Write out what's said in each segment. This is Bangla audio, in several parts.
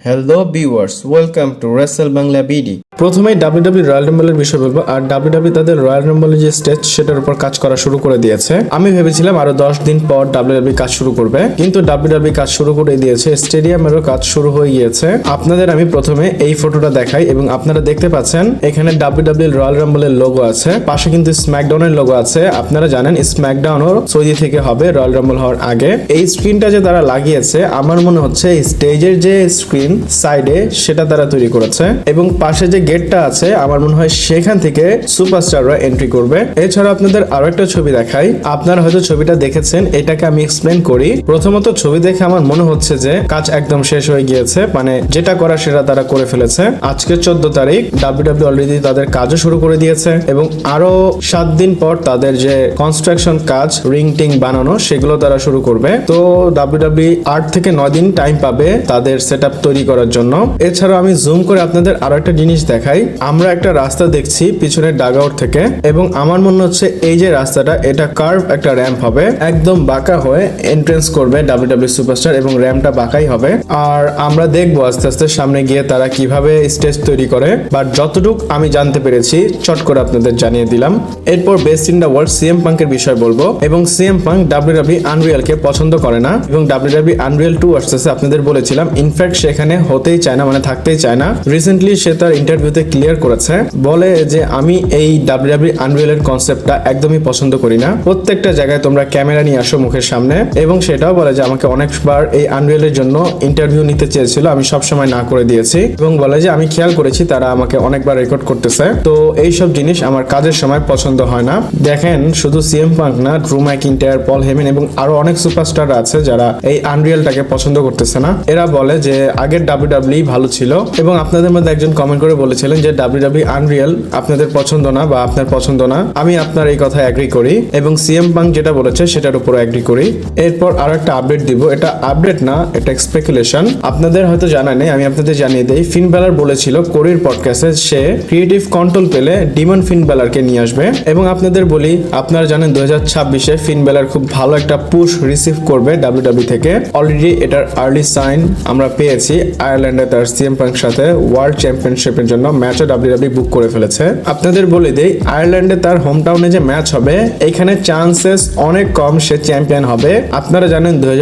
Hello viewers welcome to wrestle Bangla BD প্রথমেই ডাব্লিউডাব্লিউ রয়্যাল রাম্বলের বিষয় বলব, আর ডাব্লিউডাব্লিউ তাদের রয়্যাল রাম্বলের যে স্টেজ সেটার উপর কাজ করা শুরু করে দিয়েছে। আমি ভেবেছিলাম আরও দশ দিন পর ডাব্লিউডাব্লিউ কাজ শুরু করবে, কিন্তু ডাব্লিউডাব্লিউ কাজ শুরু করে দিয়েছে, স্টেডিয়ামেরও কাজ শুরু হয়ে গিয়েছে। আপনাদের আমি প্রথমে এই ফটোটা দেখাই, এবং আপনারা দেখতে পাচ্ছেন, এখানে ডাব্লিউডাব্লিউ রয়্যাল রাম্বলের লোগো আছে, পাশে কিন্তু স্ম্যাকডাউনের লোগো আছে। আপনারা জানেন, স্ম্যাকডাউনও সৌদি থেকে হবে রয়্যাল রাম্বল হওয়ার আগে। এই স্ক্রিনটা যে তারা লাগিয়েছে, আমার মনে হচ্ছে স্টেজের যে স্ক্রিন সাইডে সেটা তারা তৈরি করেছে, এবং পাশে যে গেটটা আছে, আমার মনে হয় সেখান থেকে সুপারস্টাররা এন্ট্রি করবে। এছাড়া আপনাদের আরও একটা ছবি দেখাই। আপনারা হয়তো ছবিটা দেখেছেন, এটাকে আমি এক্সপ্লেন করি। প্রথমত ছবি দেখে আমার মনে হচ্ছে যে কাজ একদম শেষ হয়ে গিয়েছে মানে যেটা করা সেটা তারা করে ফেলেছে। আজকে চোদ্দ তারিখ ডাব্লিউডাব্লিউ অলরেডি তাদের কাজও শুরু করে দিয়েছে এবং আরও সাত দিন পর তাদের যে কনস্ট্রাকশন কাজ রিং টিং বানানো, সেগুলো তারা শুরু করবে। তো ডাব্লিউডাব্লিউ আট থেকে নয় দিন টাইম পাবে তাদের সেট তৈরি করার জন্য। এছাড়াও আমি জুম করে আপনাদের আরও একটা জিনিস দেখাই। আমরা একটা রাস্তা দেখছি পিছনের ডাগআউট থেকে এবং আমার মনে হচ্ছে এই যে রাস্তাটা, এটা কার্ভ একটা র্যাম্প হবে। একদম বাঁকা হয়ে এন্ট্রেন্স করবে ডাব্লিউডাব্লিউ সুপারস্টার এবং র্যাম্পটা বাঁকাই হবে। আর আমরা দেখব আস্তে আস্তে সামনে গিয়ে তারা কীভাবে স্টেজ তৈরি করে। বাট যতটুক আমি জানতে পেরেছি, চট করে আপনাদের জানিয়ে দিলাম। এরপর best in the world CM পাঙ্কের বিষয় বলব এবং সিএম পাঙ্ক ডাব্লিউডাব্লিউ আনরিয়ালকে পছন্দ করে না এবং ডাব্লিউডাব্লিউ আনরিয়াল টু আসতেছে, আপনাদের বলেছিলাম। ইনফ্যাক্ট সেখানে হতেই চায় না মানে থাকতেই চায় না। রিসেন্টলি সে তার ইন্টারভিউতে ক্লিয়ার করেছে, বলে যে আমি এই ডাব্লিউডাব্লিউ আনরিয়ালের কনসেপ্টটা একদমই পছন্দ করি না। প্রত্যেকটা জায়গায় তোমরা ক্যামেরা নিয়ে আসো মুখের সামনে এবং সেটাও বলে যে আমাকে অনেকবার এই আনরিয়ালের জন্য ইন্টারভিউ নিতে চেয়েছিল, আমি সবসময় না করে দিয়েছি এবং বলে যে আমি খেয়াল করেছি তারা আমাকে অনেকবার রেকর্ড করতেছে। তো এই সব জিনিস আমার কাজের সময় পছন্দ হয় না। দেখেন, শুধু সিএম পাঙ্ক না ড্রু ম্যাকিন্টায়ার পল হেমেন এবং আরও অনেক সুপারস্টার আছে যারা এই আনরিয়ালটাকে পছন্দ করতেছে না। এরা বলে যে আগের ডাব্লিউডাব্লিউ ভালো ছিল এবং আপনাদের মধ্যে একজন কমেন্ট করে বলেছিলেন যে ডাব্লিউডাব্লিউ আনরিয়াল আপনাদের পছন্দ না বা আপনার পছন্দ না, আমি আপনার এই কথা অ্যাগ্রি করি এবং সিএম পাঙ্ক যেটা বলেছে সেটার উপর অ্যাগ্রি করি। এরপর আরও একটা আপডেট দিব। এটা আপডেট না, এটা স্পেকুলেশন আপনাদের হয়তো জানা নেই, আমি আপনাদের জানিয়ে দেই। ফিন বেলার বলেছিল কোরির পডকাস্টে সে ক্রিয়েটিভ কন্ট্রোল পেলে ডিমন ফিন বেলারকে নিয়ে আসবে। এবং আপনাদের বলি, আপনারা জানেন দু হাজার ছাব্বিশে ফিন বেলার খুব ভালো একটা পুশ রিসিভ করবে ডাব্লিউডাব্লিউ থেকে। অলরেডি এটার আর্লি সাইন আমরা পেয়েছি। আয়ারল্যান্ডে তার সিএম পাঙ্ক সাথে ওয়ার্ল্ড চ্যাম্পিয়নশিপের জন্য ম্যাচও ডাব্লিউডাব্লিউ বুক করে ফেলেছে। আপনাদের বলে দেই, আয়ারল্যান্ডে তার হোম টাউনে যে ম্যাচ হবে এখানে চান্সেস অনেক কম সে চ্যাম্পিয়ন হবে। আপনারা জানেন দুই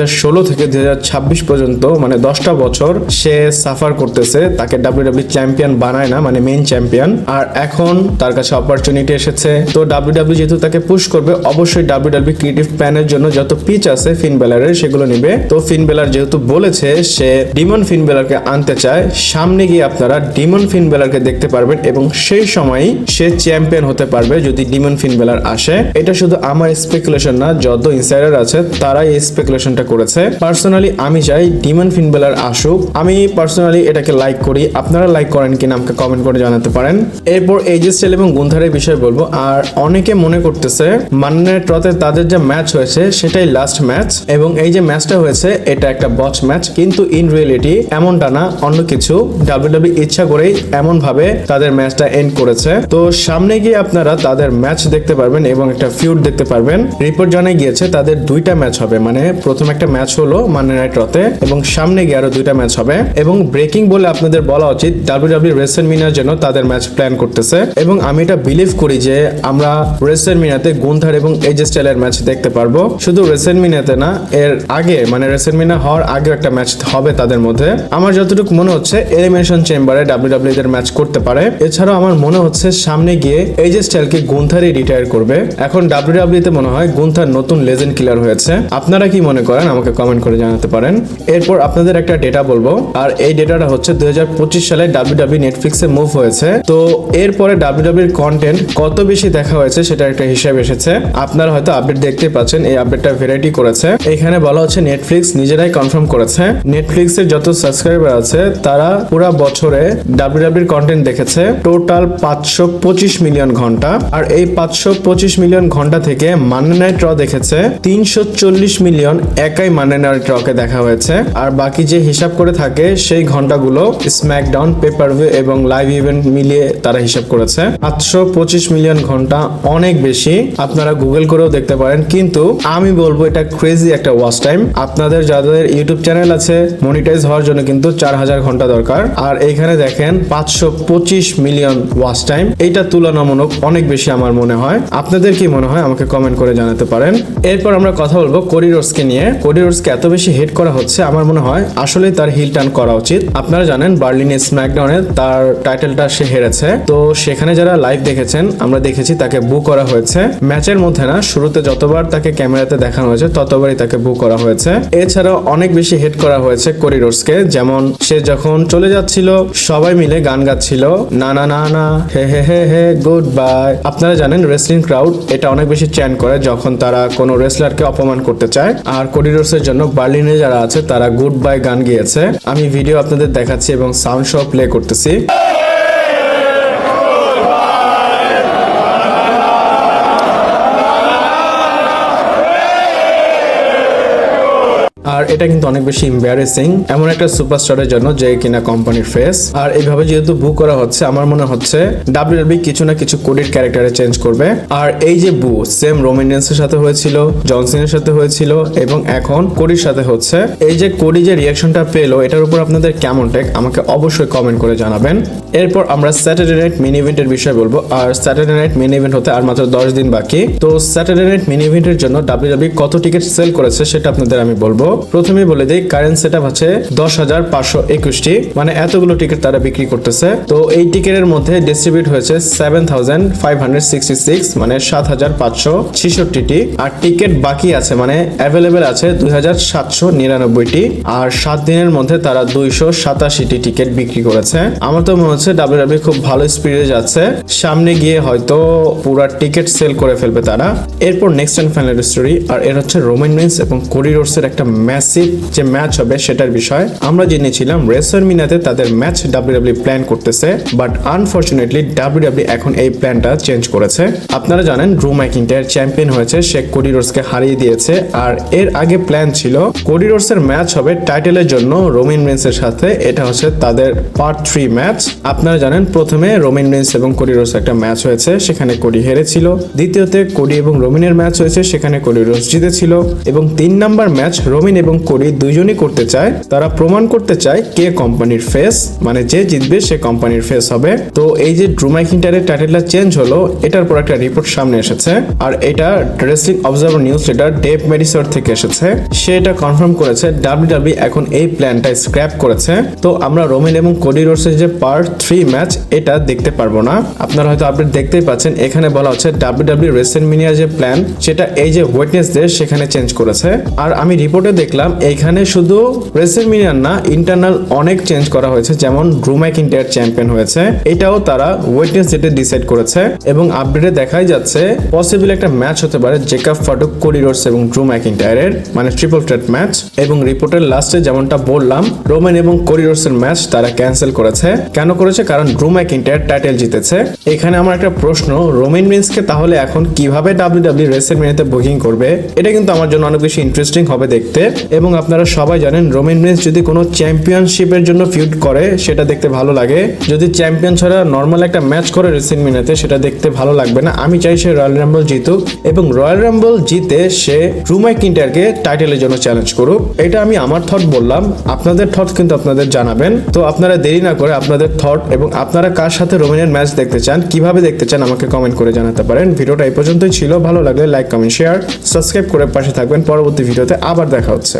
থেকে দুই পর্যন্ত মানে দশটা বছর সে সাফার করতেছে, তাকে ডাব্লিউডাব্লিউ চ্যাম্পিয়ন বানায় না মানে মেইন চ্যাম্পিয়ন আর এখন তার কাছে অপরচুনিটি এসেছে। তো ডাব্লিউডাব্লিউ যেহেতু তাকে পুশ করবে, অবশ্যই ডাব্লিউডাব্লিউ ক্রিয়েটিভ প্যানের জন্য যত পিচ আছে ফিন বেলারের সেগুলো নিবে। তো ফিন বেলার যেহেতু বলেছে, সে ডিমন ফিন বেলারকে আনতে চায়, সামনে গিয়ে আপনারা ডিমন ফিন বেলারকে দেখতে পারবেন এবং সেই সময়ই সে চ্যাম্পিয়ন হতে পারবে যদি ডিমন ফিন বেলার আসে। এটা শুধু আমার স্পেকুলেশন না, যত ইনসাইডার আছে, তারাই এই স্পেকুলেশনটা করেছে। পার্সোনালি আমি চাই ডিমন ফিন বেলার আসুক। আমি পার্সোনালি এটাকে লাইক করি। আপনারা লাইক করেন কিনা আমাকে কমেন্ট করে জানাতে পারেন। এরপর স্টাইল এবং গুন্থারের বিষয় বলব। আর অনেকে মনে করতেছে মান্নের ট্রতে তাদের যে ম্যাচ হয়েছে, সেটাই লাস্ট ম্যাচ এবং এই যে ম্যাচটা হয়েছে, এটা একটা বচ ম্যাচ কিন্তু ইন রিয়েলিটি এমনটা না। অন্য কিছু। ডাব্লিউডাব্লিউ ইচ্ছা করেই এমন ভাবে তাদের ম্যাচটা এন্ড করেছে। তো সামনে গিয়ে আপনারা তাদের ম্যাচ দেখতে পারবেন এবং একটা ফিউড দেখতে পারবেন। রিপোর্ট জানা গিয়েছে তাদের দুইটা ম্যাচ হবে। মানে প্রথম একটা ম্যাচ হলো মান্ডে নাইট রতে এবং সামনে গিয়ে আরও দুইটা ম্যাচ হবে। এবং ব্রেকিং বলে আপনাদের বলা উচিত ডাব্লিউডাব্লিউ রেসেল মিনার জন্য তাদের ম্যাচ প্ল্যান করতেছে। এবং আমি এটা বিলিভ করি যে আমরা রেসেল মিনাতে গুন্থার এবং এজ স্টাইলের ম্যাচ দেখতে পারব। শুধু রেসেল মিনাতে না, এর আগে মানে রেসেল মিনা হওয়ার আগে একটা ম্যাচ হবে তাদের মধ্যে। আমার যতটুকু মনে হচ্ছে এলিমিনেশন চেম্বারে ডাব্লিউডাব্লিউ এর ম্যাচ করতে পারে। এছাড়াও আমার মনে হচ্ছে সামনে গিয়ে এই যে স্টাইলকে গুন্থারই রিটায়ার করবে। এখন ডাব্লিউডাব্লিউ তে মনে হয় গুন্থার নতুন লেজেন্ড কিলার হয়েছে। আপনারা কি মনে করেন? আমাকে কমেন্ট করে জানাতে পারেন। এরপর আপনাদের একটা ডেটা বলব। আর এই ডেটাটা হচ্ছে দুই সালে ডাব্লিউডাব্লিউ নেটফ্লিক্সে মুভ হয়েছে। তো এরপরে ডাব্লিউডাব্লিউর কন্টেন্ট কত বেশি দেখা হয়েছে সেটা একটা হিসাব এসেছে। আপনারা হয়তো আপডেট দেখতে পাচ্ছেন, এই আপডেটটা ভ্যারাইটি করেছে। এখানে বলা হচ্ছে নেটফ্লিক্স নিজেরাই কনফার্ম করেছে। নেটফ্লিক্সের যত সাবস্ক্রাইবার আছে, তারা পুরো বছরে ডাব্লিউডাব্লিউর কন্টেন্ট দেখেছে টোটাল পাঁচশো পঁচিশ মিলিয়ন ঘণ্টা। আর এই পাঁচশো পঁচিশ মিলিয়ন ঘণ্টা থেকে মান্ডে নাইট র দেখেছে, তিনশো চল্লিশ মিলিয়ন একাই মান্ডে নাইট রকে দেখা হয়েছে। আর বাকি যে হিসাব করে থাকে, সেই ঘন্টাগুলো স্ম্যাকডাউন পেপার এবং লাইভ ইভেন্ট মিলিয়ে তারা হিসাব করেছে। পাঁচশো পঁচিশ মিলিয়ন ঘণ্টা অনেক বেশি। আপনারা গুগল করেও দেখতে পারেন। কিন্তু আমি বলব, এটা ক্রেজি একটা ওয়াচ টাইম আপনাদের যাদের ইউটিউব চ্যানেল আছে মনিটাইজ হওয়ার জন্য কিন্তু চার হাজার ঘণ্টা দরকার। আর এইখানে দেখেন, পাঁচশো পঁচিশ মিলিয়ন ওয়াচ টাইম। এইটা তুলনামূলক অনেক বেশি আমার মনে হয়। আপনাদের কি মনে হয়? আমাকে কমেন্ট করে জানাতে পারেন। এরপর আমরা কথা বলব কোরিডোর্সকে নিয়ে। কোরিডোর্সকে এত বেশি হেট করা হচ্ছে, আমার মনে হয় আসলে তার হিল টার্ন করা উচিত। আপনারা জানেন বার্লিনে স্ম্যাকডাউনে তার টাইটেলটা সে হেরেছে। তো সেখানে যারা লাইভ দেখেছেন, আমরা দেখেছি তাকে বু করা হয়েছে। ম্যাচের মধ্যে না, শুরুতে যতবার তাকে ক্যামেরাতে দেখানো হয়েছে, ততবারই তাকে বু করা হয়েছে। এছাড়াও অনেক বেশি হেট করা হয়েছে কোরিডোর্সকে যেমন, সে যখন চলে যাচ্ছিল, সবাই মিলে গান গাচ্ছিল না না না না। হে হে হে হে গুড বাই আপনারা জানেন রেসলিং ক্রাউড এটা অনেক বেশি চ্যান করে যখন তারা কোনো রেসলারকে অপমান করতে চায়। আর কোডিডোর্সের জন্য বার্লিনে যারা আছে, তারা গুড বাই গান গিয়েছে। আমি ভিডিও আপনাদের দেখাচ্ছি এবং সাউন্ড শো প্লে করতেছি। এটা কিন্তু অনেক বেশি এম্বারেসিং এমন একটা সুপারস্টারের জন্য যে কিনা কোম্পানির ফেস আর এইভাবে যেহেতু বু করা হচ্ছে, আমার মনে হচ্ছে ডাব্লিউডাব্লিউ কিছু না কিছু কোডির ক্যারেক্টারে চেঞ্জ করবে। আর এই যে বু সেম রোমিনিয়ান্সের সাথে হয়েছিল জনসনের সাথে হয়েছিল, এবং এখন কোডির সাথে হচ্ছে। এই যে কোডি যে রিয়াকশনটা পেল, এটার উপর আপনাদের কেমন টেক আমাকে অবশ্যই কমেন্ট করে জানাবেন। এরপর আমরা স্যাটারডে নাইট মিনি ইভেন্টের বিষয়ে বলব। আর স্যাটারডে নাইট মিনি ইভেন্ট হতে আর মাত্র দশ দিন বাকি। তো স্যাটারডে নাইট মিনি ইভেন্টের জন্য ডাব্লিউডাব্লিউ কত টিকিট সেল করেছে, সেটা আপনাদের আমি বলব। প্রথমে বলে দিই কারেন্ট সেট আছে দশ হাজার পাঁচশো একুশটি। মানে এতগুলো টিকিট তারা বিক্রি করতেছে। তো এই টিকিটের মধ্যে ডিস্ট্রিবিউট হয়েছে seven thousand five hundred sixty six মানে সাত হাজার পাঁচশো ছিষট্টিটি। আর টিকিট বাকি আছে মানে অ্যাভেলেবেল আছে দুই হাজার সাতশো নিরানব্বইটি। আর সাত দিনের মধ্যে তারা দুইশো সাতাশিটি টিকিট বিক্রি করেছে। আমার তো মনে হচ্ছে ডাব্লিউডাব্লিউ খুব ভালো স্পিডে যাচ্ছে। সামনে গিয়ে হয়তো পুরা টিকিট সেল করে ফেলবে তারা। এরপর নেক্সট অ্যান্ড ফাইনাল স্টোরি আর এর হচ্ছে রোমান রেন্স এবং কোরিডোর্সের একটা ম্যাসিভ যে ম্যাচ হবে সেটার বিষয়। আমরা জেনেছিলাম রেসার মিনাতে তাদের ম্যাচ ডাব্লিউডাব্লিউ প্ল্যান করতেছে বাট আনফরচুনেটলি ডাব্লিউডাব্লিউ এখন এই প্ল্যানটা চেঞ্জ করেছে। আপনারা জানেন ড্রু ম্যাকিন্টায়ার চ্যাম্পিয়ন হয়েছে, সে কোরিডোর্সকে হারিয়ে দিয়েছে, আর এর আগে প্ল্যান ছিল কোরিডোর্সের ম্যাচ হবে টাইটেলের জন্য রোমিন রেন্সের সাথে, এটা হচ্ছে তাদের পার্ট থ্রি ম্যাচ আপনারা জানেন প্রথমে রোমিন রেন্স এবং কোরিডোর্স একটা ম্যাচ হয়েছে, সেখানে কোডি হেরেছিল। দ্বিতীয়তে কোডি এবং রোমিনের ম্যাচ হয়েছে, সেখানে কোরিডোর্স জিতেছিল। এবং তিন নাম্বার ম্যাচ রোমিন এবং কোডি দুইজনই করতে চায়, তারা প্রমাণ করতে চায় কে কোম্পানির ফেস মানে যে জিতবে সে কোম্পানির ফেস হবে। তো এই যে ড্রুমাইকিন্টারের টাইটেলটা চেঞ্জ হলো, এটার পর একটা রিপোর্ট সামনে এসেছে। আর এটা wrestling observer newsletter Dave Meltzer থেকে এসেছে। সে এটা কনফার্ম করেছে ডাব্লিউডাব্লিউ এখন এই প্ল্যানটা স্ক্র্যাপ করেছে। তো আমরা রোমেন এবং কোডি রোডসের যে পার্ট থ্রি ম্যাচ এটা দেখতে পারব না। আপনারা হয়তো আপডেট দেখতেই পাচ্ছেন, এখানে বলা হচ্ছে ডাব্লিউডাব্লিউ রেসেলমিনিয়া যে প্ল্যান সেটা এই যে ওয়েটনেস ডে সেখানে চেঞ্জ করেছে। আর আমি রিপোর্টে দেখলাম এইখানে শুধু রেসেলমিনিয়ার না ইন্টারনাল অনেক চেঞ্জ করা হয়েছে, যেমন ড্রুম্যাক ইন্টার চ্যাম্পিয়ন হয়েছে, এটাও তারা ওয়েটনেস ডেটে ডিসাইড করেছে এবং আপডেটে দেখাই যাচ্ছে পসিবল একটা ম্যাচ হতে পারে জেকাব ফাটুক কোরিডোর্স এবং ড্রু ম্যাকিন্টায়ারের মানে ট্রিপল থ্রেট ম্যাচ এবং রিপোর্টের লাস্টে যেমনটা বললাম রোমান এবং কোরিডোর্সের ম্যাচ তারা ক্যান্সেল করেছে। কেন করেছে? কারণ ড্রু ম্যাকিন্টায়ার টাইটেল জিতেছে। এখানে আমার একটা প্রশ্ন রোমেন রিন্সকে তাহলে এখন কীভাবে ডাব্লিউডাব্লিউ রেসেল মিনিতে বুকিং করবে? এটা কিন্তু আমার জন্য অনেক বেশি ইন্টারেস্টিং হবে দেখতে। এবং আপনারা সবাই জানেন রোমেন রিন্স যদি কোনো চ্যাম্পিয়নশিপের জন্য ফিউড করে, সেটা দেখতে ভালো লাগে। যদি চ্যাম্পিয়ন ছাড়া নর্মাল একটা ম্যাচ করে রেসিং মিনাতে সেটা দেখতে ভালো লাগবে না। আমি চাই সে রয়্যাল রাম্বল জিতুক এবং রয়্যাল রাম্বল জিতে সে রুমাই কিন্টারকে টাইটেলের জন্য চ্যালেঞ্জ করুক। এটা আমি আমার থট বললাম। আপনাদের থট কিন্তু আপনাদের জানাবেন। তো আপনারা দেরি না করে আপনাদের থট এবং আপনারা কার সাথে রোমেনের ম্যাচ দেখতে চান, কীভাবে দেখতে চান, আমাকে কমেন্ট করে জানাতে পারেন। ভিডিওটা এই পর্যন্তই ছিল। ভালো লাগলে লাইক কমেন্ট শেয়ার সাবস্ক্রাইব করে পাশে থাকবেন। পরবর্তী ভিডিওতে আবার দেখা হচ্ছে।